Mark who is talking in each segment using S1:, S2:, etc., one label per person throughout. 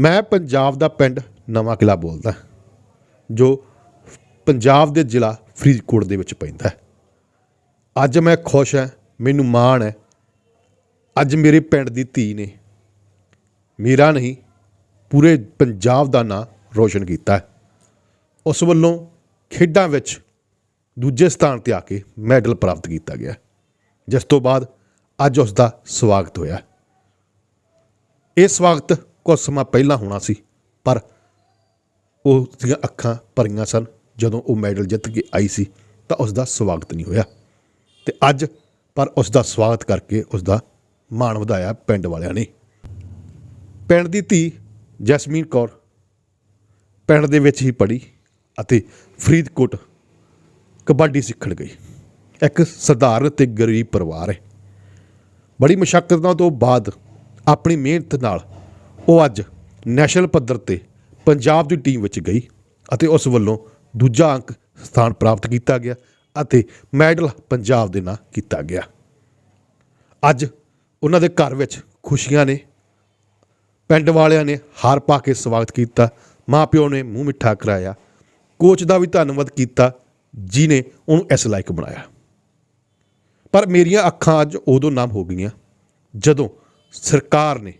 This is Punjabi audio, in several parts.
S1: ਮੈਂ ਪੰਜਾਬ ਦਾ ਪਿੰਡ ਨਵਾਂ ਕਿਲਾ ਬੋਲਦਾ ਜੋ ਪੰਜਾਬ ਦੇ ਜ਼ਿਲ੍ਹਾ ਫਰੀਦਕੋਟ ਦੇ ਵਿੱਚ ਪੈਂਦਾ ਹੈ। ਅੱਜ ਮੈਂ ਖੁਸ਼ ਹਾਂ, ਮੈਨੂੰ ਮਾਣ ਹੈ। ਅੱਜ ਮੇਰੇ ਪਿੰਡ ਦੀ ਧੀ ਨੇ ਮੇਰਾ ਨਹੀਂ, ਪੂਰੇ ਪੰਜਾਬ ਦਾ ਨਾਂ ਰੋਸ਼ਨ ਕੀਤਾ ਹੈ। ਉਸ ਵੱਲੋਂ ਖੇਡਾਂ ਵਿੱਚ ਦੂਜੇ ਸਥਾਨ ਤੇ ਆ ਕੇ ਮੈਡਲ ਪ੍ਰਾਪਤ ਕੀਤਾ ਗਿਆ ਜਿਸ ਤੋਂ ਬਾਅਦ ਅੱਜ ਉਸ ਦਾ ਸਵਾਗਤ ਹੋਇਆ ਇਹ ਸਵਾਗਤ ਕੁਝ ਸਮਾਂ ਪਹਿਲਾਂ ਹੋਣਾ ਸੀ, ਪਰ ਉਸ ਦੀਆਂ ਅੱਖਾਂ ਭਰੀਆਂ ਸਨ। ਜਦੋਂ ਉਹ ਮੈਡਲ ਜਿੱਤ ਕੇ ਆਈ ਸੀ, ਤਾਂ ਉਸ ਦਾ ਸਵਾਗਤ ਨਹੀਂ ਹੋਇਆ। ਤੇ ਅੱਜ ਪਰ ਉਸ ਦਾ ਸਵਾਗਤ ਕਰਕੇ ਉਸ ਦਾ ਮਾਣ ਵਧਾਇਆ ਪਿੰਡ ਵਾਲਿਆਂ ਨੇ। ਪਿੰਡ ਦੀ ਧੀ ਜੈਸਮੀਨ ਕੌਰ ਪਿੰਡ ਦੇ ਵਿੱਚ ਹੀ ਪੜ੍ਹੀ ਅਤੇ ਫਰੀਦਕੋਟ ਕਬੱਡੀ ਸਿੱਖਣ ਗਈ। ਇੱਕ ਸਧਾਰਨ ਤੇ ਗਰੀਬ ਪਰਿਵਾਰ ਹੈ। ਬੜੀ ਮੁਸ਼ਕਲਾਂ ਤੋਂ ਬਾਅਦ ਆਪਣੀ ਮਿਹਨਤ ਨਾਲ ਉਹ ਅੱਜ ਨੈਸ਼ਨਲ ਪੱਧਰ ਤੇ ਪੰਜਾਬ ਦੀ ਟੀਮ ਵਿੱਚ ਗਈ ਅਤੇ ਉਸ ਵੱਲੋਂ ਦੂਜਾ ਅੰਕ ਸਥਾਨ ਪ੍ਰਾਪਤ ਕੀਤਾ ਗਿਆ ਅਤੇ ਮੈਡਲ ਪੰਜਾਬ ਦੇ ਨਾਂ ਕੀਤਾ ਗਿਆ। ਅੱਜ ਉਹਨਾਂ ਦੇ ਘਰ ਵਿੱਚ ਖੁਸ਼ੀਆਂ ਨੇ, ਪਿੰਡ ਵਾਲਿਆਂ ਨੇ ਹਾਰ ਪਾ ਕੇ ਸਵਾਗਤ ਕੀਤਾ, ਮਾਪਿਓ ਨੇ ਮੂੰਹ ਮਿੱਠਾ ਕਰਾਇਆ, ਕੋਚ ਦਾ ਵੀ ਧੰਨਵਾਦ ਕੀਤਾ ਜਿਨੇ ਉਹਨੂੰ ਇਸ ਲਾਇਕ ਬਣਾਇਆ। ਪਰ ਮੇਰੀਆਂ ਅੱਖਾਂ ਅੱਜ ਉਦੋਂ ਨਮ ਹੋ ਗਈਆਂ ਜਦੋਂ ਸਰਕਾਰ ਨੇ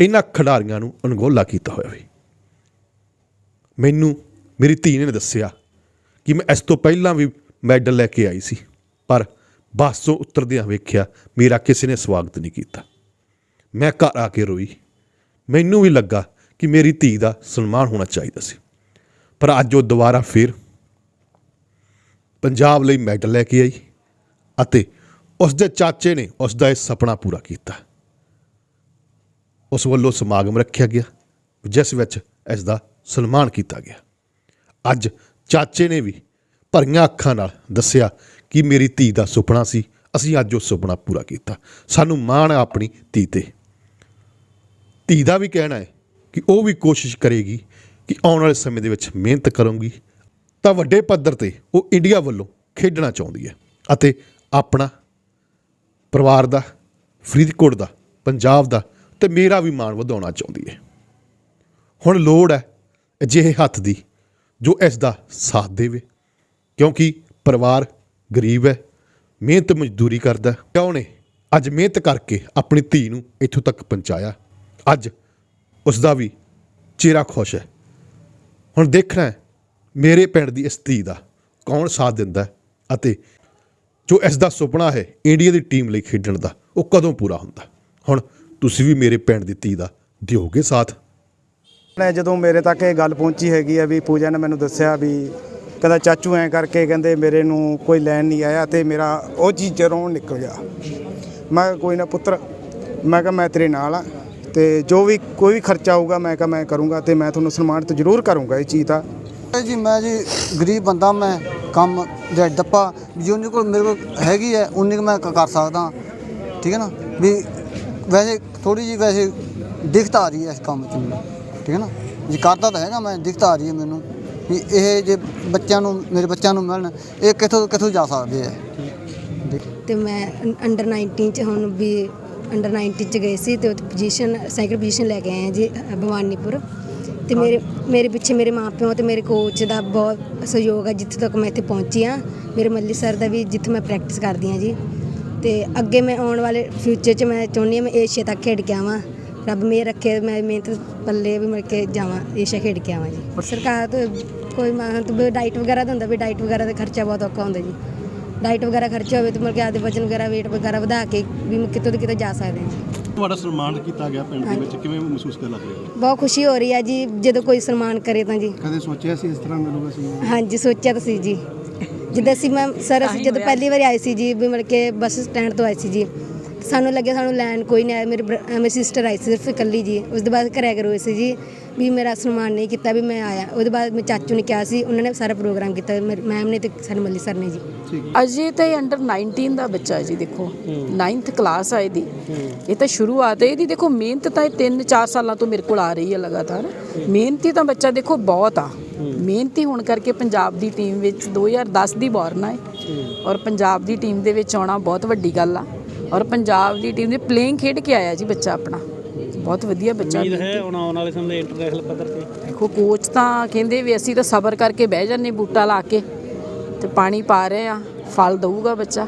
S1: ਇਹਨਾਂ ਖਿਡਾਰੀਆਂ ਨੂੰ ਅਣਗੋਲਾ ਕੀਤਾ ਹੋਇਆ ਵੀ ਮੈਨੂੰ, ਮੇਰੀ ਧੀ ਨੇ ਦੱਸਿਆ ਕਿ ਮੈਂ ਇਸ ਤੋਂ ਪਹਿਲਾਂ ਵੀ ਮੈਡਲ ਲੈ ਕੇ ਆਈ ਸੀ, ਪਰ ਬੱਸ ਤੋਂ ਉਤਰਦਿਆਂ ਵੇਖਿਆ ਮੇਰਾ ਕਿਸੇ ਨੇ ਸਵਾਗਤ ਨਹੀਂ ਕੀਤਾ। ਮੈਂ ਘਰ ਆ ਕੇ ਰੋਈ। ਮੈਨੂੰ ਵੀ ਲੱਗਾ ਕਿ ਮੇਰੀ ਧੀ ਦਾ ਸਨਮਾਨ ਹੋਣਾ ਚਾਹੀਦਾ ਸੀ। ਪਰ ਅੱਜ ਉਹ ਦੁਬਾਰਾ ਫਿਰ ਪੰਜਾਬ ਲਈ ਮੈਡਲ ਲੈ ਕੇ ਆਈ ਅਤੇ ਉਸ ਦੇ ਚਾਚੇ ਨੇ ਉਸ ਦਾ ਇਹ ਸੁਪਨਾ ਪੂਰਾ ਕੀਤਾ। ਉਸ ਵੱਲੋਂ ਸਮਾਗਮ ਰੱਖਿਆ ਗਿਆ, ਜਿਸ ਵਿੱਚ ਇਸ ਦਾ ਸਨਮਾਨ ਕੀਤਾ ਗਿਆ। ਅੱਜ ਚਾਚੇ ਨੇ ਵੀ ਭਰੀਆਂ ਅੱਖਾਂ ਨਾਲ ਦੱਸਿਆ ਕਿ ਮੇਰੀ ਧੀ ਦਾ ਸੁਪਨਾ ਸੀ, ਅਸੀਂ ਅੱਜ ਉਹ ਸੁਪਨਾ ਪੂਰਾ ਕੀਤਾ। ਸਾਨੂੰ ਮਾਣ ਹੈ ਆਪਣੀ ਧੀ ਤੇ। ਧੀ ਦਾ ਵੀ ਕਹਿਣਾ ਹੈ ਕਿ ਉਹ ਵੀ ਕੋਸ਼ਿਸ਼ ਕਰੇਗੀ ਕਿ ਆਉਣ ਵਾਲੇ ਸਮੇਂ ਦੇ ਵਿੱਚ ਮਿਹਨਤ ਕਰੂੰਗੀ। ਤਾਂ ਵੱਡੇ ਪੱਧਰ ਤੇ ਉਹ ਇੰਡੀਆ ਵੱਲੋਂ ਖੇਡਣਾ ਚਾਹੁੰਦੀ ਹੈ ਅਤੇ ਆਪਣਾ ਪਰਿਵਾਰ ਦਾ, ਫਰੀਦਕੋਟ ਦਾ, ਪੰਜਾਬ ਦਾ ਤੇ ਮੇਰਾ ਵੀ ਮਾਣ ਵਧਾਉਣਾ ਚਾਹੁੰਦੀ ਹੈ ਹੁਣ ਲੋੜ ਹੈ ਅਜਿਹੇ ਹੱਥ ਦੀ ਜੋ ਇਸ ਦਾ ਸਾਥ ਦੇਵੇ। ਕਿਉਂਕਿ ਪਰਿਵਾਰ ਗਰੀਬ ਹੈ, ਮਿਹਨਤ ਮਜ਼ਦੂਰੀ ਕਰਦਾ ਕਿਉਂ ਨੇ? ਅੱਜ ਮਿਹਨਤ ਕਰਕੇ ਆਪਣੀ ਧੀ ਨੂੰ ਇੱਥੋਂ ਤੱਕ ਪਹੁੰਚਾਇਆ। ਅੱਜ ਉਸ ਦਾ ਵੀ ਚਿਹਰਾ ਖੁਸ਼ ਹੈ। ਹੁਣ ਦੇਖਣਾ ਹੈ, ਮੇਰੇ ਪਿੰਡ ਦੀ ਇਸ ਧੀ ਦਾ ਕੌਣ ਸਾਥ ਦਿੰਦਾ ਅਤੇ ਜੋ ਇਸ ਦਾ ਸੁਪਨਾ ਹੈ ਇੰਡੀਆ ਦੀ ਟੀਮ ਲਈ ਖੇਡਣ ਦਾ, ਉਹ ਕਦੋਂ ਪੂਰਾ ਹੁੰਦਾ? ਹੁਣ ਤੁਸੀਂ ਵੀ ਮੇਰੇ ਪਿੰਡ ਦੀ ਧੀ ਦਾ ਦਿਓਗੇ ਸਾਥ?
S2: ਨੇ ਜਦੋਂ ਮੇਰੇ ਤੱਕ ਇਹ ਗੱਲ ਪਹੁੰਚੀ ਹੈਗੀ ਆ ਵੀ ਪੂਜਾ ਨੇ ਮੈਨੂੰ ਦੱਸਿਆ ਵੀ ਕਹਿੰਦਾ ਚਾਚੂ ਐਂ ਕਰਕੇ ਕਹਿੰਦੇ ਮੇਰੇ ਨੂੰ ਕੋਈ ਲੈਣ ਨਹੀਂ ਆਇਆ ਤੇ ਮੇਰਾ ਉਹ ਚੀਜ਼ ਚਰੋਂ ਨਿਕਲ ਗਿਆ। ਮੈਂ ਕਿਹਾ ਕੋਈ ਨਾ ਪੁੱਤਰ ਮੈਂ ਕਿਹਾ ਮੈਂ ਤੇਰੇ ਨਾਲ ਆ ਤੇ ਜੋ ਵੀ ਕੋਈ ਵੀ ਖਰਚਾ ਆਊਗਾ ਮੈਂ ਕਿਹਾ ਮੈਂ ਕਰੂੰਗਾ ਤੇ ਮੈਂ ਤੁਹਾਨੂੰ ਸਨਮਾਨਿਤ ਜ਼ਰੂਰ ਕਰੂੰਗਾ ਇਹ ਚੀਜ਼ ਦਾ।
S3: ਜੀ ਮੈਂ ਜੀ ਗਰੀਬ ਬੰਦਾ ਮੈਂ ਕੰਮ ਦੇ ਡੱਪਾ ਜਿੰਨੇ ਕੋਲ ਮੇਰੇ ਕੋਲ ਹੈਗੀ ਹੈ ਉਨੀ ਕੁ ਮੈਂ ਕ- ਕਰ ਸਕਦਾ। ਠੀਕ ਹੈ ਨਾ? ਵੀ ਵੈਸੇ ਥੋੜੀ ਜੀ ਵੈਸੇ ਦਿੱਕਤ ਆ ਰਹੀ ਹੈ ਇਸ ਕੰਮ 'ਚ ਮੈਨੂੰ, ਠੀਕ ਹੈ ਨਾ? ਜੀ ਕਰਦਾ ਤਾਂ ਹੈਗਾ ਮੈਂ, ਦਿੱਕਤ ਆ ਰਹੀ ਹੈ ਮੈਨੂੰ ਵੀ ਇਹ ਜੇ ਬੱਚਿਆਂ ਨੂੰ, ਮੇਰੇ ਬੱਚਿਆਂ ਨੂੰ ਮਿਲਣ, ਇਹ ਕਿੱਥੋਂ ਕਿੱਥੋਂ ਜਾ ਸਕਦੇ ਆ?
S4: ਤੇ ਮੈਂ ਅੰਡਰ 19 ਚ ਹੁਣ ਵੀ ਅੰਡਰ 19 ਚ ਗਏ ਸੀ ਤੇ ਉੱਥੇ ਪੋਜੀਸ਼ਨ ਸੈਕਿੰਡ ਪੋਜੀਸ਼ਨ ਲੈ ਕੇ ਆਏ ਹਾਂ ਜੀ, ਭਵਾਨੀਪੁਰ। ਤੇ ਮੇਰੇ ਮੇਰੇ ਪਿੱਛੇ ਮੇਰੇ ਮਾਪਿਓ ਤੇ ਮੇਰੇ ਕੋਚ ਦਾ ਬਹੁਤ ਸਹਿਯੋਗ ਹੈ ਜਿੱਥੇ ਤੱਕ ਮੈਂ ਇੱਥੇ ਪਹੁੰਚੀ ਹਾਂ। ਮੇਰੇ ਮੱਲੀ ਸਰ ਦਾ ਵੀ ਜਿੱਥੇ ਮੈਂ ਪ੍ਰੈਕਟਿਸ ਕਰਦੀ ਹਾਂ ਜੀ। ਤੇ ਅੱਗੇ ਮੈਂ ਆਉਣ ਵਾਲੇ ਫਿਊਚਰ 'ਚ ਮੈਂ ਚਾਹੁੰਦੀ ਹਾਂ ਮੈਂ ਏਸ਼ੀਆ ਤੱਕ ਖੇਡ ਕੇ ਆਵਾਂ। ਰੱਬ ਮੇਰ ਰੱਖੇ ਮੈਂ ਮਿਹਨਤ ਪੱਲੇ ਵੀ ਮਿਲ ਕੇ ਜਾਵਾਂ ਏਸ਼ੀਆ ਖੇਡ ਕੇ ਆਵਾਂ ਜੀ। ਸਰਕਾਰ ਤੋਂ ਕੋਈ ਮਾਂ ਤੋਂ ਡਾਈਟ ਵਗੈਰਾ ਦਾ ਹੁੰਦਾ ਵੀ ਡਾਈਟ ਵਗੈਰਾ ਦਾ ਖਰਚਾ ਬਹੁਤ ਔਖਾ ਹੁੰਦਾ ਜੀ। ਡਾਈਟ ਵਗੈਰਾ ਖਰਚਾ ਹੋਵੇ ਤਾਂ ਮਤਲਬ ਕਿ ਆਪਦੇ ਵਜਨ ਵਗੈਰਾ weight ਵਗੈਰਾ ਵਧਾ ਕੇ ਵੀ ਮੈਂ ਕਿਤੋਂ ਤੇ ਕਿਤੇ ਜਾ ਸਕਦੇ ਹਾਂ
S5: ਤੁਹਾਡਾ ਸਨਮਾਨ ਕੀਤਾ ਗਿਆ ਪਿੰਡ ਦੇ ਵਿੱਚ ਕਿਵੇਂ ਮਹਿਸੂਸ ਕਰ ਲੱਗ ਰਿਹਾ
S4: ਬਹੁਤ ਖੁਸ਼ੀ ਹੋ ਰਹੀ ਹੈ ਜੀ ਜਦੋਂ ਕੋਈ ਸਨਮਾਨ ਕਰੇ ਤਾਂ ਜੀ।
S5: ਕਦੇ ਸੋਚਿਆ ਸੀ ਇਸ ਤਰ੍ਹਾਂ ਮਿਲੂਗਾ ਸੀ
S4: ਹਾਂਜੀ ਸੋਚਿਆ ਤਾਂ ਸੀ ਜੀ। ਜਿੱਦਾਂ ਅਸੀਂ ਮੈਂ ਸਰ ਅਸੀਂ ਜਦੋਂ ਪਹਿਲੀ ਵਾਰੀ ਆਏ ਸੀ ਜੀ ਵੀ ਮਤਲਬ ਕਿ ਬੱਸ ਸਟੈਂਡ ਤੋਂ ਆਏ ਸੀ ਜੀ। ਸਾਨੂੰ ਲੱਗਿਆ ਸਾਨੂੰ ਲੈਣ ਕੋਈ ਨਹੀਂ ਆਇਆ। ਮੇਰੇ ਮੇਰੀ ਸਿਸਟਰ ਆਈ ਸੀ ਸਿਰਫ ਇਕੱਲੀ ਜੀ। ਉਸ ਤੋਂ ਬਾਅਦ ਘਰੇ ਗਏ ਸੀ ਜੀ ਵੀ ਮੇਰਾ ਸਨਮਾਨ ਨਹੀਂ ਕੀਤਾ ਵੀ ਮੈਂ ਆਇਆ। ਉਹਦੇ ਬਾਅਦ ਮੇਰੇ ਚਾਚੂ ਨੇ ਕਿਹਾ ਸੀ ਉਹਨਾਂ ਨੇ ਸਾਰਾ ਪ੍ਰੋਗਰਾਮ ਕੀਤਾ। ਮੈਮ ਨੇ ਤੇ ਸਾਡੇ ਮੱਲੀ ਸਰ ਨੇ ਜੀ।
S6: ਅਜੇ ਤਾਂ ਇਹ ਅੰਡਰ 19 ਦਾ ਬੱਚਾ ਹੈ ਜੀ ਦੇਖੋ। 9th ਕਲਾਸ ਆ ਇਹਦੀ। ਇਹ ਤਾਂ ਸ਼ੁਰੂਆਤ ਹੈ। ਇਹਦੀ ਦੇਖੋ ਮਿਹਨਤ ਤਾਂ ਇਹ 3-4 ਸਾਲਾਂ ਤੋਂ ਮੇਰੇ ਕੋਲ ਆ ਰਹੀ ਹੈ ਲਗਾਤਾਰ। ਮਿਹਨਤੀ ਤਾਂ ਬੱਚਾ ਦੇਖੋ ਬਹੁਤ ਆ। ਮਿਹਨਤੀ ਹੋਣ ਕਰਕੇ ਪੰਜਾਬ ਦੀ ਟੀਮ ਵਿੱਚ 2010 ਦੀ ਬੋਰਨ ਹੈ। ਔਰ ਪੰਜਾਬ ਦੀ ਟੀਮ ਦੇ ਵਿੱਚ ਆਉਣਾ ਬਹੁਤ ਵੱਡੀ ਗੱਲ ਆ। ਔਰ ਪੰਜਾਬ ਦੀ ਟੀਮ ਦੇ ਪਲੇਇੰਗ ਖੇਡ ਕੇ ਆਇਆ ਜੀ ਬੱਚਾ ਆਪਣਾ। ਬਹੁਤ ਵਧੀਆ ਬੱਚਾ
S7: ਉਮੀਦ। ਹੈ ਹੁਣ ਆਉਣ ਵਾਲੇ ਸਮੇਂ ਇੰਟਰਨੈਸ਼ਨਲ ਪੱਧਰ ਤੇ।
S6: ਦੇਖੋ ਕੋਚ ਤਾਂ ਕਹਿੰਦੇ ਵੀ ਅਸੀਂ ਤਾਂ ਸਬਰ ਕਰਕੇ ਬਹਿ ਜਾਂਦੇ ਬੂਟਾ ਲਾ ਕੇ ਤੇ ਪਾਣੀ ਪਾ ਰਹੇ ਆ ਫਲ ਦਊਗਾ ਬੱਚਾ।